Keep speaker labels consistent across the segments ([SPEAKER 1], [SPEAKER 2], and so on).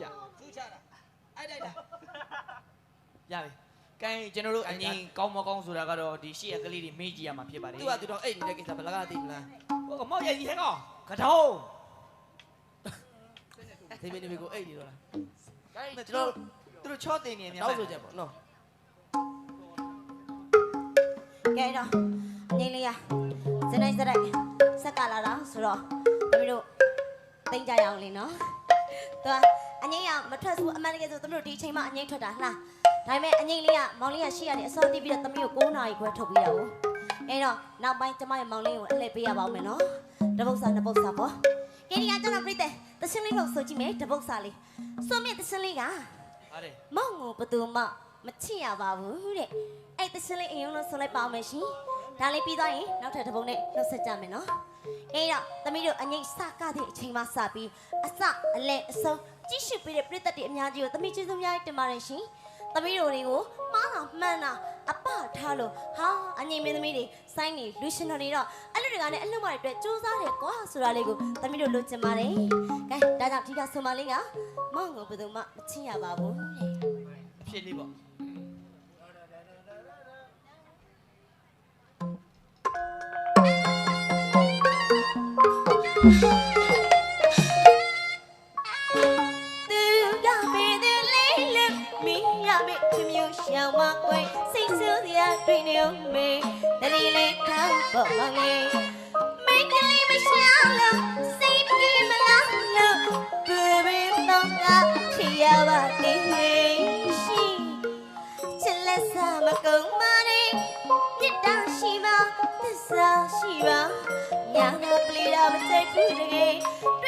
[SPEAKER 1] ရှာ
[SPEAKER 2] သူချတာအဲ့တိုက်တာ
[SPEAKER 1] ရပြီကဲကျွန်တော်တို့အငင်းကောင်းမကောင်းဆိုတာကတော့ဒီရှေ့ရကလေးတွေမေးကြည့်ရမှာဖြစ်ပါတယ်
[SPEAKER 2] သူကသူတော့အဲ့နေတဲ့ကိစ္စဘယ်လကသိမလား
[SPEAKER 1] ဟိုကမောက်ရည်ဟဲကောင်ကတောင်း
[SPEAKER 2] ဒီမင်းဒီမင်းကိုအဲ့နေတော့လား
[SPEAKER 1] ကဲကျွန်တော်သူတို့ချောတင်နေမြန်
[SPEAKER 2] နောက်ဆိုချက်ပေါ့နော်
[SPEAKER 3] ကဲတော့ငိမ့်လေးရစနေစရိုက်ဆက်ကလာတာဆိုတော့သမီးတို့တင်ကြရအောင်လေနော်သူက အငိမ့်ရမထွက်ဘူးအမှန်တကယ်ဆိုသမီးတို့ဒီအချိန်မှအငိမ့်ထွက်တာလှဒါပေမဲ့အငိမ့်လေးကမောင်လေးကရှေ့ကနေအစောတီးပြီးတော့သမီးကို9နာရီခွဲထုတ်ပြီးရအောင်အဲ့တော့နောက်ပိုင်းကျမရဲ့မောင်လေးကိုအလှည့်ပေးရပါဦးမယ်နော်တပုတ်စာနှစ်ပုတ်စာပေါ့ကဲဒီကကျွန်တော်ပြတဲ့တရှင်လေးကိုဆိုကြည့်မယ်တပုတ်စာလေးဆိုမြင့်တရှင်လေးက
[SPEAKER 1] ဟာတယ်
[SPEAKER 3] မောင်ကိုဘယ်သူမှမချစ်ရပါဘူးတဲ့အဲ့တရှင်လေးအရင်လို့ဆိုလိုက်ပါအောင်မယ်ရှင်ဒါလေးပြီးသွားရင်နောက်ထပ်တစ်ပုံနဲ့နှုတ်ဆက်ကြမယ်နော်အဲ့တော့သမီးတို့အငိမ့်စကားတဲ့အချိန်မှစပြီးအစအလဲအဆုံး ကြည့်ရှုပေးတဲ့ပြည်သက်တွေအများကြီးကိုသမီးကျေးဇူးများကြီးတင်ပါတယ်ရှင်သမီးတို့တွေကိုမှားတာမှန်တာအပထားလို့ဟာအငိမ့်မင်းသမီးတွေစိုင်းနေလူရှင်တော်တွေတော့အဲ့လိုတွေကလည်းအလုပ်မတွေအတွက်စူးစမ်းတယ်ကွာဆိုတာလေးကိုသမီးတို့လိုချင်ပါတယ်ကဲဒါကြောင့်ဒီကဆိုမလေးကမောင်ကိုဘယ်သူမှမချစ်ရပါဘူးတဲ့
[SPEAKER 1] အဖြစ်လေးပေါ့
[SPEAKER 3] မျိုးရှောင်းမကွယ်စိတ်ဆိုးစရာတွေ့နေဦးမေတရီလေးထောက်ပေါ်မလေးမင်းကလေးမရှောင်းလို့စိတ်ပြေမလားလို့ဘယ်ဘယ်တော့ကချီရပါသေးရှိချစ်လက်စားမကုန်မနဲ့မြစ်တာရှိပါသစ္စာရှိပါညာနာပလီတာမစိတ်ဘူးတကယ်တွေ့တယ်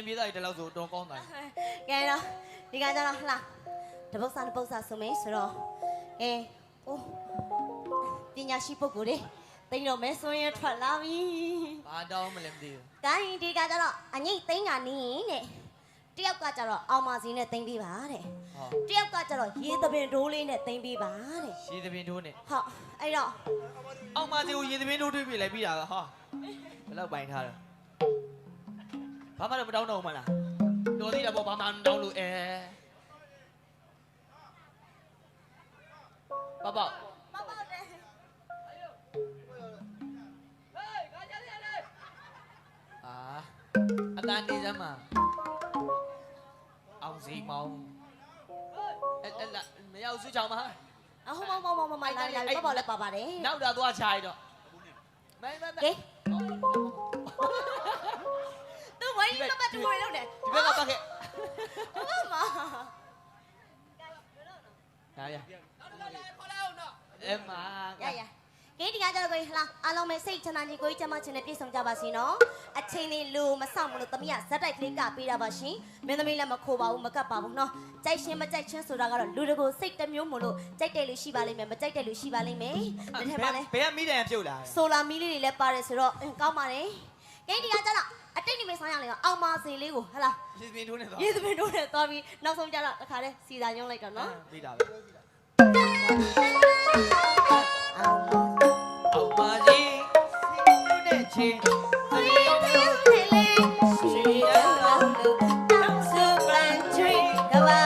[SPEAKER 3] တော့အရှင်ပြေးသားတွေတလောက်
[SPEAKER 1] ဆိုတော့ကောင်းတာ
[SPEAKER 3] ကဲတော့ဒီကကြတော့ဟလာတပုတ်စာတပုတ်စာဆိုမယ်ဆိုတော့အဲအိုးပညာရှိပုဂ္ဂိုလ်တွေတိတ်တော့မဲဆိုရင်ထွက်လာပြီ
[SPEAKER 1] ဘာတောင်းမလဲမသိဘူး။
[SPEAKER 3] ကိုင်းဒီကကြတော့အငိတ်သိန်းကနေတဲ့တယောက်ကကြတော့အောင်မစီနဲ့သိမ့်ပေးပါတဲ့
[SPEAKER 1] ဟော
[SPEAKER 3] တယောက်ကကြတော့ရေသပင်ဒိုးလေးနဲ့သိမ့်ပေးပါတဲ့
[SPEAKER 1] ရေသပင်ထိုးနဲ့
[SPEAKER 3] ဟုတ်အဲ့တော့
[SPEAKER 1] အောင်မစီကိုရေသပင်ထိုးတွေးပြလိုက်ပြီးတာကဟာဘယ်လောက်ပိုင်ထားလဲ ဘာမှတော့မတောင်းတော့ဘူးမလားတော်သေးတာပေါ့ဘာမှမတောင်းလို့အဲပပ
[SPEAKER 3] မပေါ့တယ်
[SPEAKER 1] အာအတန်နေစမ်းမအောင်စီမောင်အဲ့အဲ့လာမရောက်စုချောင်းမဟာ
[SPEAKER 3] အဟုတ်မမမမမလာလာပေါ့ပေါ့လည်းပါပါတယ်
[SPEAKER 1] နောက်တာသွားချာရတော့မဲမဲမဲ
[SPEAKER 3] ကဲ သူဝိုင်းမပတ်တူရလို့တယ်
[SPEAKER 1] ဒီဘက်ကပတ်ခဲ့
[SPEAKER 3] ဟုတ်မ
[SPEAKER 1] ဒါရအဲမာ
[SPEAKER 3] ရရကဲဒီကကြတော့ကိုဟလာအားလုံးပဲစိတ်ချမ်းသာကြီးကိုကြီးချမ်းမချင်နဲ့ပြည့်စုံကြပါစေနော်အချိန်လေးလူမဆောင်မလို့တမီးကဇက်တိုက်ကလေးကပေးတာပါရှင်မင်းသမီးလည်းမခိုးပါဘူးမကပ်ပါဘူးနော်ကြိုက်ရှင်မကြိုက်ချင်းဆိုတာကတော့လူတကိုစိတ်တစ်မျိုးမလို့ကြိုက်တယ်လို့ရှိပါလိမ့်မယ်မကြိုက်တယ်လို့ရှိပါလိမ့်မယ်ဒီထဲမှာလည်း
[SPEAKER 1] ဘယ်ကမိတယ်ပြုတ်လာ
[SPEAKER 3] ဆိုလာမီးလေးတွေလည်းပါတယ်ဆိုတော့အင်းကောင်းပါတယ်ကဲဒီကကြတော့ အတိတ်နေမေးဆောင်ရလေအောင်မစင်လေးကိုဟလာ
[SPEAKER 1] ရေပင်ထိုးနေတော့
[SPEAKER 3] ရေသမီးတို့နဲ့သွားပြီးနောက်ဆုံးကြတော့တခါတည်းစီစာညုံးလိုက်တော့နော်
[SPEAKER 1] ပြီးတာပဲ
[SPEAKER 3] အောင်မ
[SPEAKER 1] အောင်ပါစီတို့နဲ့ချင်းသတိတော်လို့
[SPEAKER 3] လေးလေးရှိရအောင်လို့တောင်းဆိုပလန်ချွေကဘာ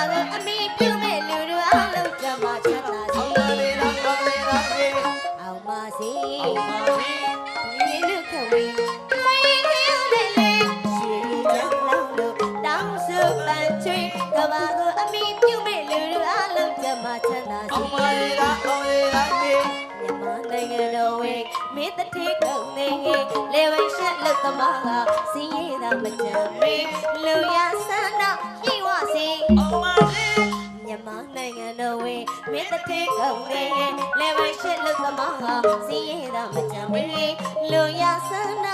[SPEAKER 3] ပြုမဲ့လူတို့အလုံးကြမှာချမ်းသာ
[SPEAKER 1] အော
[SPEAKER 3] စီ
[SPEAKER 1] င်မလေးလားအောင်လေးလားမေ
[SPEAKER 3] မြန်မာနိုင်ငံတော်ဝေမင်းတတိကုန်နေလေဝိရှက်လုတ်သမားကစီးရတာမကြမ်းမေလူရဆန္ဒဖြည့်ဝစီ
[SPEAKER 1] အောင်မလေး
[SPEAKER 3] မြန်မာနိုင်ငံတော်ဝေမင်းတတိကုန်နေလေဝိရှက်လုတ်သမားကစီးရတာမကြမ်းမေလူရဆန္ဒ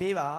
[SPEAKER 3] ပေးပါ